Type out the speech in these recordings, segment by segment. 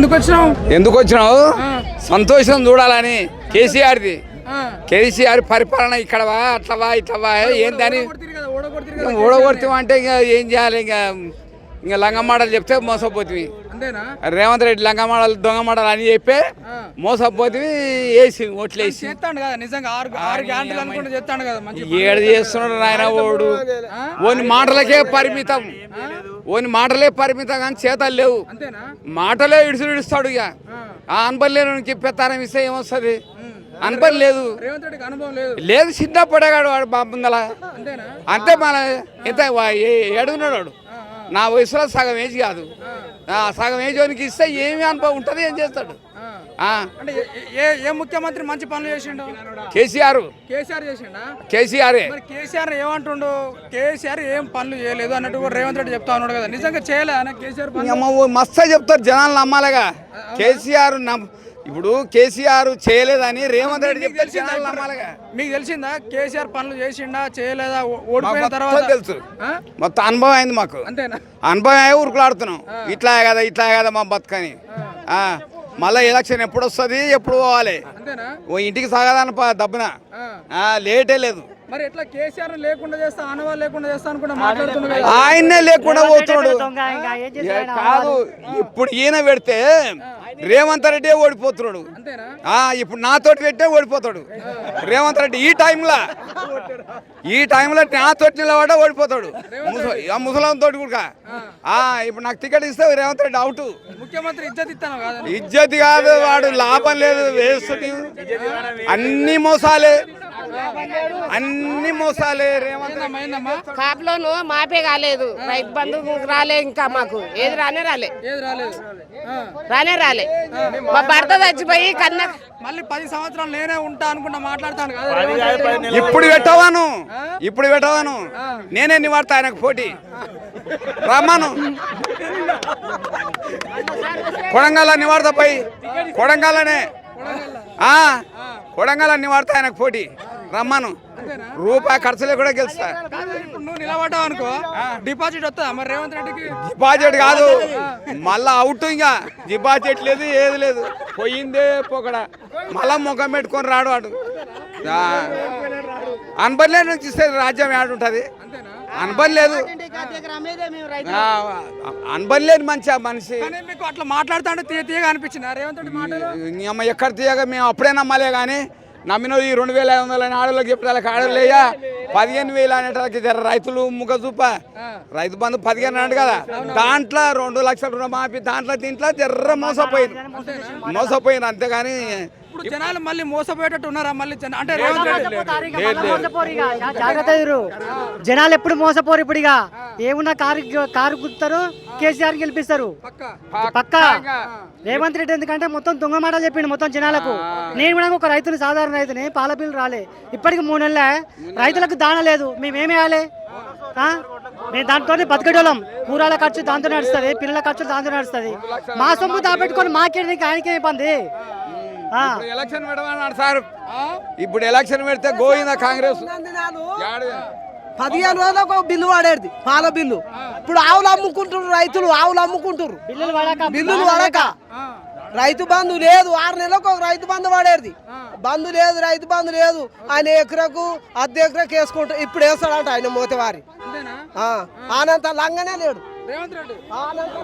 ఎందుకు వచ్చినావు? ఎందుకు వచ్చినావు? సంతోషం చూడాలని కేసీఆర్ది. కేసీఆర్ పరిపాలన ఇక్కడ వా అట్లా వా ఇట్లా వా ఏందని ఓడగొడతాం అంటే ఇంకా ఏం చేయాలి? ఇంకా ఇంకా లంగమాటలు చెప్తే మోసపోతుంది. రేవంత్ రెడ్డి లంగమాటలు దొంగ మాటలు అని చెప్పి మోసపోతుంది వేసి ఓట్లు వేసి. చేస్తాడు కదా నిజంగా ఆరు ఆరు గ్యారంటీలు అనుకుంటే చేస్తాడు కదా మంచి ఏడ చేస్తున్నాడు నాయన ఓడు ఓని మాటలకే పరిమితం. ఓని మాటలే పరిమితం కానీ చేతలు లేవు. అంతేనా? మాటలే ఇడుసుడు ఇడుస్తాడు ఇక. ఆ. అనుబలేను చెప్పేస్తారం ఇస్తే ఏమొస్తుంది అనుబలి లేదు. రేవంత్ రెడ్డికి అనుభవం లేదు. లేదు చిన్న పడగాడు వాడు బాబుందల. అంతేనా? అంతే మన ఎంత వా- ఏ- ఏడున్నాడు వాడు. నా వయసులో సగం ఏజ్ కాదు. సగం ఏజ్ వానికి ఇస్తే ఏమి అనుభవం ఉంటుంది ఏం చేస్తాడు? అంటే ఏ- ముఖ్యమంత్రి మంచి పనులు చేసిండు? కేసీఆర్. కేసీఆర్ చేసిండా? కేసీఆరే. కేసీఆర్ ఏమంటుండు? కేసీఆర్ ఏం పనులు చేయలేదు అన్నట్టు కూడా రేవంత్ రెడ్డి చెప్తా ఉన్నాడు కదా. నిజంగా చేయలే కేసీఆర్ మస్తు చెప్తారు జనాలు నమ్మాలిగా. కేసీఆర్ ఇప్పుడు కేసీఆర్ చేయలేదని రేవంత్ రెడ్డి మీకు తెలిసిందా కేసీఆర్ పనులు చేసిండా చేయలేదా? ఓడిపోయిన తర్వాత తెలుసు? మొత్తం అనుభవం అయింది మాకు. అంతేనా? అనుభవం అయ్యి ఉరుకులాడుతున్నాం ఇట్లా కదా ఇట్లా కదా మా బతుకని. ఆ, మళ్ళీ ఎలక్షన్ ఎప్పుడు వస్తుంది ఎప్పుడు పోవాలి? ఓ ఇంటికి సాగదాని దబ్బున. లేటే లేదు. మరి ఎట్లా కేసీఆర్ లేకుండా చేస్తా ఆనవాళ్ళు లేకుండా చేస్తా అనుకుంటా మాట్లాడుతున్నాడు కదా. ఆయన్నే లేకుండా పోతున్నాడు. ఏ, కాదు ఇప్పుడు ఈయన పెడితే రేవంత్ రెడ్డి ఓడిపోతున్నాడు. అంతేనా? ఆ, ఇప్పుడు నాతోటి పెట్టే ఓడిపోతాడు. రేవంత్ రెడ్డి ఈ టైంలో ఈ టైంలో నాతోటి నిలబడ్డా ఓడిపోతాడు. ముసలం తోటి కూడా. ఆ, ఇప్పుడు నాకు టికెట్ ఇస్తే రేవంత్ రెడ్డి అవుట్. ముఖ్యమంత్రి ఇజ్జత్ ఇస్తాను కాదు ఇజ్జత్ కాదు వాడు లాభం లేదు వేస్తుంది అన్ని మోసాలే. అన్ని మోసాలే రేవంత్ కాపులోను మాపే కాలేదు. రైతు బంధు రాలే ఇంకా మాకు. ఏది రానే రాలే. రానే రాలే. మా భర్త చచ్చిపోయి కన్న మళ్ళీ పది సంవత్సరాలు నేనే ఉంటా అనుకుంటా మాట్లాడతాను కదా. ఇప్పుడు పెట్టవాను. ఇప్పుడు పెట్టవాను. నేనే నివాడతా ఆయనకు పోటీ. రమ్మను. కొడంగల్ నివాడతా పై కొడంగల్లనే. ఆ, కొడంగల్ నివాడతా ఆయనకు పోటీ. రమ్మను. రూపాయి ఖర్చులే కూడా గెలుస్తా. నువ్వు నిలబడ్డావు అనుకో. డిపాజిట్ వస్తుందా? మరి రేవంత్ రెడ్డికి? డిపాజిట్ కాదు. మళ్ళా అవుట్ ఇంకా. డిపాజిట్ లేదు ఏది లేదు. పోయిందే పోకడ. మళ్ళా ముఖం పెట్టుకొని రాడు వాడు అనబడలే నుంచి ఇస్తే రాజ్యం ఏడుంటది అనబడి లేదు. అనబడి లేని మంచి మనిషి. మీకు అట్లా మాట్లాడుతుంటే తీయ తీయగా అనిపించింది? రేవంత్ రెడ్డి ఎక్కడ తీయగా మేము అప్పుడే నమ్మలే కానీ నమ్మినది ఈ రెండు వేల ఐదు వందల అని ఆడోళ్ళకి వాళ్ళకి ఆడలేయా పదిహేను వేలు అనేటానికి రైతులు ముఖ చూప. రైతు బంధు పదిహేను అన్నాడు కదా. దాంట్లో రెండు లక్షల రుణమాఫీ దాంట్లో దీంట్లో జర్ర మోసపోయింది. మోసపోయింది అంతేగాని ఇప్పుడు జనాలు మళ్ళీ మోసపోయేటట్టు ఉన్నారా? మళ్ళీ జన- అంటే రేవంత్ రెడ్డి. జాగ్రత్త ఇరు. జనాలు ఎప్పుడు మోసపోరు ఇప్పుడు ఇక. ఏమున్నా కారు కారు గుర్తారు కేసీఆర్ గెలిపిస్తారు. పక్క. పక్క. రేవంత్ రెడ్డి ఎందుకంటే మొత్తం దొంగ మాటలు చెప్పిండు మొత్తం జనాలకు. నేను కూడా ఒక రైతుని సాధారణ రైతుని పాల బిల్లు రాలే. ఇప్పటికి మూడు నెలలే. రైతులకు దాన లేదు. మేమేం వేయాలి ఆ? మేము దాంతో బతికేటోళ్ళం. కూరల ఖర్చు దాంతో నడుస్తుంది పిల్లల ఖర్చు దాంతో నడుస్తుంది. మా సొమ్ము దాపెట్టుకొని మాకేంటి? ఆయనకే ఇబ్బంది? ఎలక్షన్ పెట్టమన్నాడు సార్. ఇప్పుడు ఎలక్షన్ పెడితే గోయిందా కాంగ్రెస్? పదిహేను రోజులకు ఒక బిల్లు వాడేది పాల బిల్లు. ఇప్పుడు ఆవులు అమ్ముకుంటున్నారు రైతులు ఆవులు అమ్ముకుంటారు బిల్లులు పడక రైతు బంధు లేదు ఆరు నెలలకు ఒక రైతు బంధు వాడేది. బంధు లేదు రైతు బంధు లేదు ఆయన ఎకరకు అర్ధ ఎకరకు వేసుకుంటారు ఇప్పుడు వేస్తాడంట ఆయన మోతవారి. ఆనంత లంగనే లేడు.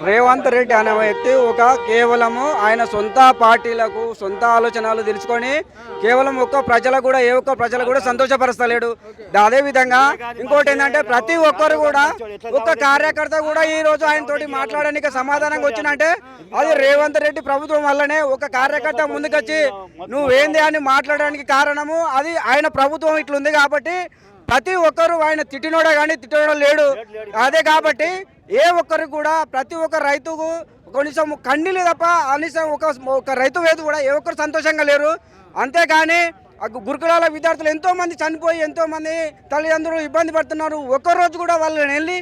రేవంత్ రెడ్డి అనే వ్యక్తి ఒక కేవలము ఆయన సొంత పార్టీలకు సొంత ఆలోచనలు తెలుసుకొని కేవలం ఒక్క ప్రజలు కూడా ఏ ఒక్క ప్రజలు కూడా సంతోషపరచలేడు. అదే విధంగా ఇంకోటి ఏంటంటే ప్రతి ఒక్కరు కూడా ఒక్క కార్యకర్త కూడా ఈ రోజు ఆయన తోటి మాట్లాడడానికి సమాధానంగా వచ్చినంటే అది రేవంత్ రెడ్డి ప్రభుత్వం వల్లనే ఒక కార్యకర్త ముందుకొచ్చి నువ్వేంది అని మాట్లాడడానికి కారణము అది ఆయన ప్రభుత్వం ఇట్లుంది కాబట్టి ప్రతి ఒక్కరు ఆయన తిట్టినోడే కానీ తిట్టినోడ లేడు. అదే కాబట్టి ఏ ఒక్కరు కూడా ప్రతి ఒక్క రైతుకు కనీసం కండిలు తప్ప కనీసం ఒక ఒక రైతు వేది కూడా ఏ ఒక్కరు సంతోషంగా లేరు. అంతేగాని ఆ గురుకులాల విద్యార్థులు ఎంతోమంది చనిపోయి ఎంతోమంది తల్లిదండ్రులు ఇబ్బంది పడుతున్నారు. ఒక్క రోజు కూడా వాళ్ళని వెళ్ళి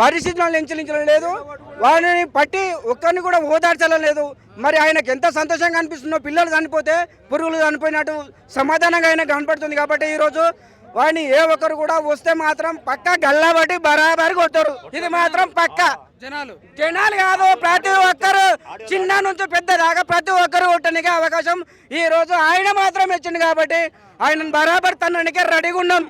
పరిస్థితులను ఎంచలించడం లేదు. వాళ్ళని పట్టి ఒక్కరిని కూడా ఓదార్చడం లేదు. మరి ఆయనకు ఎంత సంతోషంగా అనిపిస్తుందో పిల్లలు చనిపోతే పురుగులు చనిపోయినట్టు సమాధానంగా ఆయన కనపడుతుంది కాబట్టి ఈరోజు వాడిని ఏ ఒక్కరు కూడా వస్తే మాత్రం పక్క గల్లాబట్టి బరాబరి కొడతారు. ఇది మాత్రం పక్క. జనాలు. జనాలు కాదు ప్రతి ఒక్కరు చిన్న నుంచి పెద్ద దాకా ప్రతి ఒక్కరు ఓటనికి అవకాశం. ఈ రోజు ఆయన మాత్రం ఇచ్చింది కాబట్టి ఆయన బరాబర్ తననికి రెడీగా ఉన్నాం.